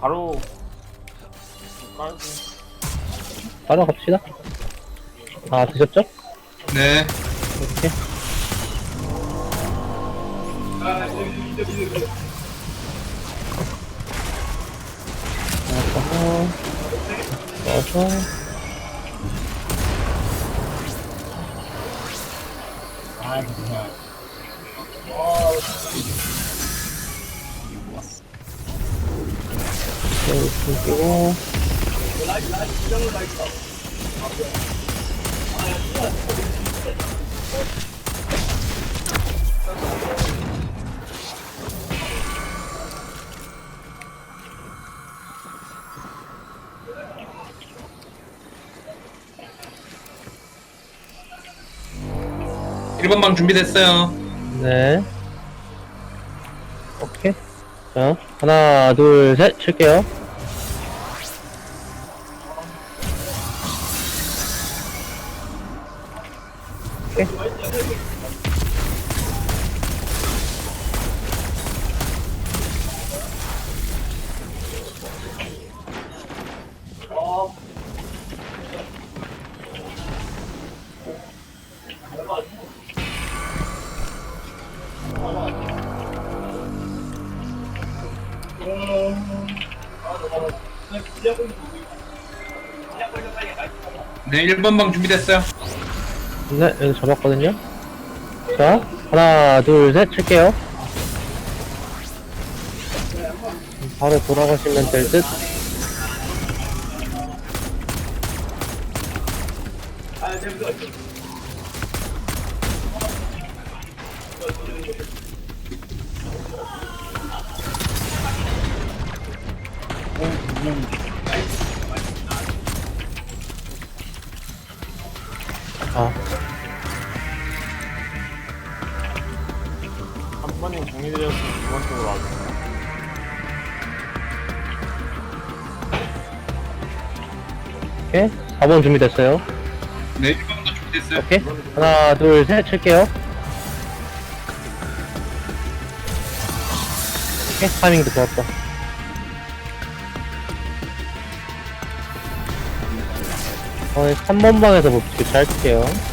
바로 깔고 따라갑시다. 아, 드셨죠? 네. 이렇게. 넣어서, 넣 이렇게 끼고, 일번방 준비됐어요. 네. 오케이. 자, 하나, 둘, 셋, 칠게요. 오케이. 네, 1번 방 준비됐어요. 네, 여기 잡았거든요. 자, 하나, 둘, 셋, 칠게요. 바로 돌아가시면 될 듯. 아, 한 번님 정리드렸으면 두번 쪽으로 와주세요 오케이. 4번 준비됐어요. 네, 1번방 준비됐어요. 오케이. 하나, 둘, 셋, 칠게요. 오케이. 타이밍도 좋았다. 어, 3번 방에서 뭐, 잘 칠게요.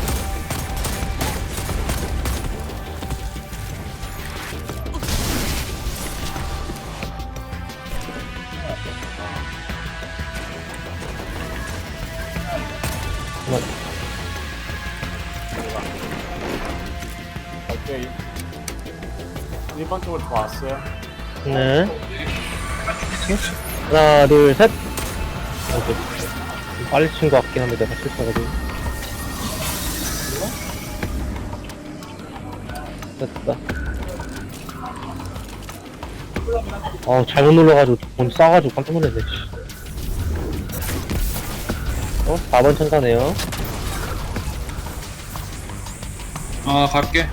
1번 쪽으로 더 왔어요 네. 하나, 둘, 셋. 오케이. 좀 빨리 친 것 같긴 한데, 내가 실수해가지고. 됐다. 어, 잘못 눌러가지고, 돈 싸가지고 깜짝 놀랐네, 씨. 어, 4번 천사네요. 아, 갈게.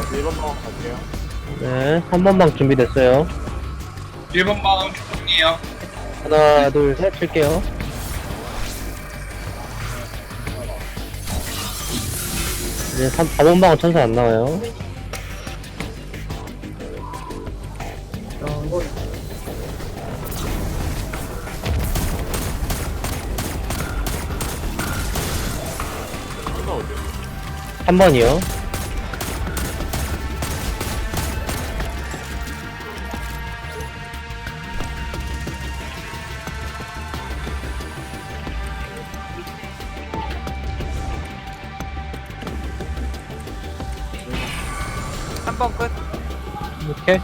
다시 1번 방 갈게요 네, 3번 방 준비됐어요. 1번방 초봉이에요. 하나, 둘, 셋, 칠게요. 이제 3, 4번 방은 천사 안 나와요. 어디 3번이요. 이렇게.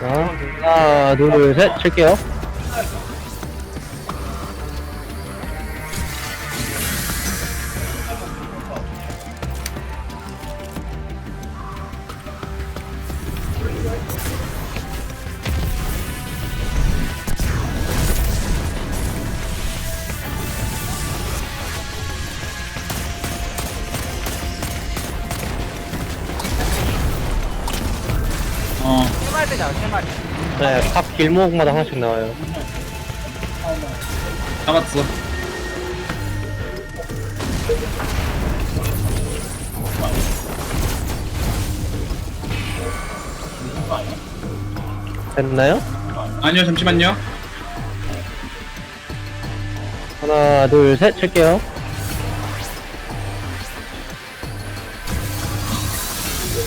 자, 하나, 둘, 셋, 칠게요. 네, 각 길목마다 하나씩 나와요. 잡았어. 됐나요? 아니요, 잠시만요. 하나, 둘, 셋, 칠게요.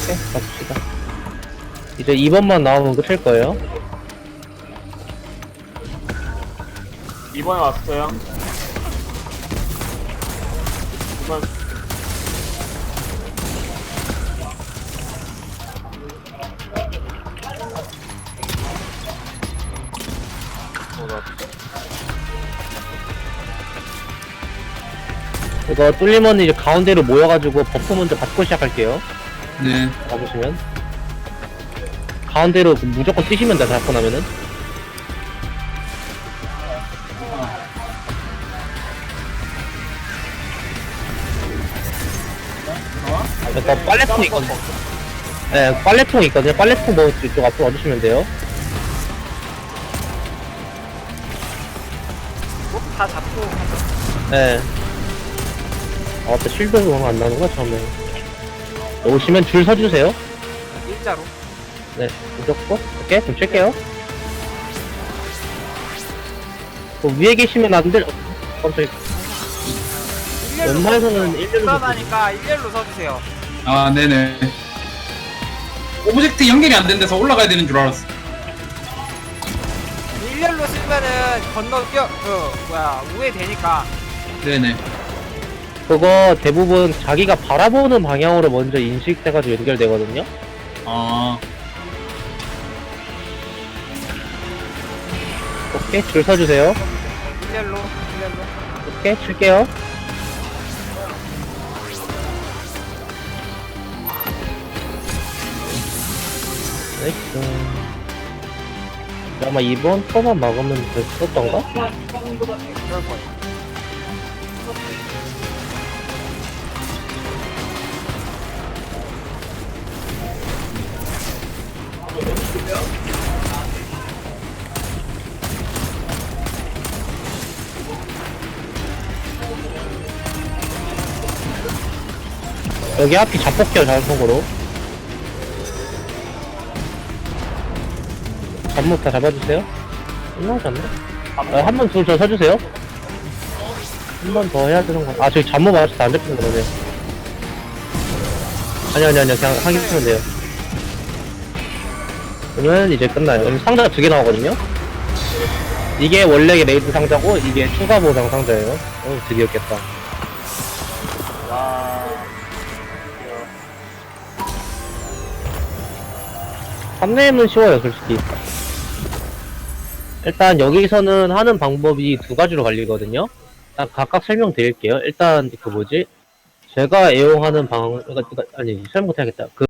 오케이, 갑시다. 이제 2번만 나오면 끝일 거예요. 2번에 왔어요. 2번 이거 뚫리면 이제 가운데로 모여가지고 버프 먼저 받고 시작할게요. 네. 잡으시면. 가운데로 무조건 뛰시면 돼, 잡고 나면은. 일단 빨래통 있거든요. 네, 빨래통 있거든요. 빨래통 뭐 이쪽 앞으로 와주시면 돼요. 뭐, 다 잡고. 네. 아, 맞다. 실드가 너무 안 나오는 거야, 처음에. 오시면 줄 서주세요. 일자로. 네, 무조건. 오케이, 그럼 칠게요. 그 위에 계시면 안 될, 어, 깜짝이야. 웬만해서는 일렬로 불안하니까 일렬로 서주세요. 아, 네네. 오브젝트 연결이 안 된 데서 올라가야 되는 줄 알았어. 일렬로 쓰면은 건너 뛰어, 그, 뭐야, 우회 되니까. 네네. 그거 대부분 자기가 바라보는 방향으로 먼저 인식돼가지고 연결되거든요. 아, 오케이, 줄 서주세요. 일렬로, 일렬로. 오케이, 칠게요. 나이스. 아마 이번 거만 막으면 됐었던가? 여기 앞이 잡폭해요, 자연속으로. 잡목 다 잡아주세요. 않나? 아, 한번더 서주세요. 한 번 더 해야 되는 거. 아, 저기 잡목 맞아서 안 잡히는 거네. 아니, 아니, 아니, 그냥 하긴 하면 돼요. 그러면 이제 끝나요. 여기 상자가 두 개 나오거든요? 이게 원래 레이드 상자고, 이게 추가 보상 상자예요. 어, 드디어겠다. 와. 3렘은 쉬워요, 솔직히. 일단 여기서는 하는 방법이 두 가지로 갈리거든요. 일단 각각 설명드릴게요. 일단 그 뭐지? 제가 애용하는 방, 아니 설명 못해야겠다. 그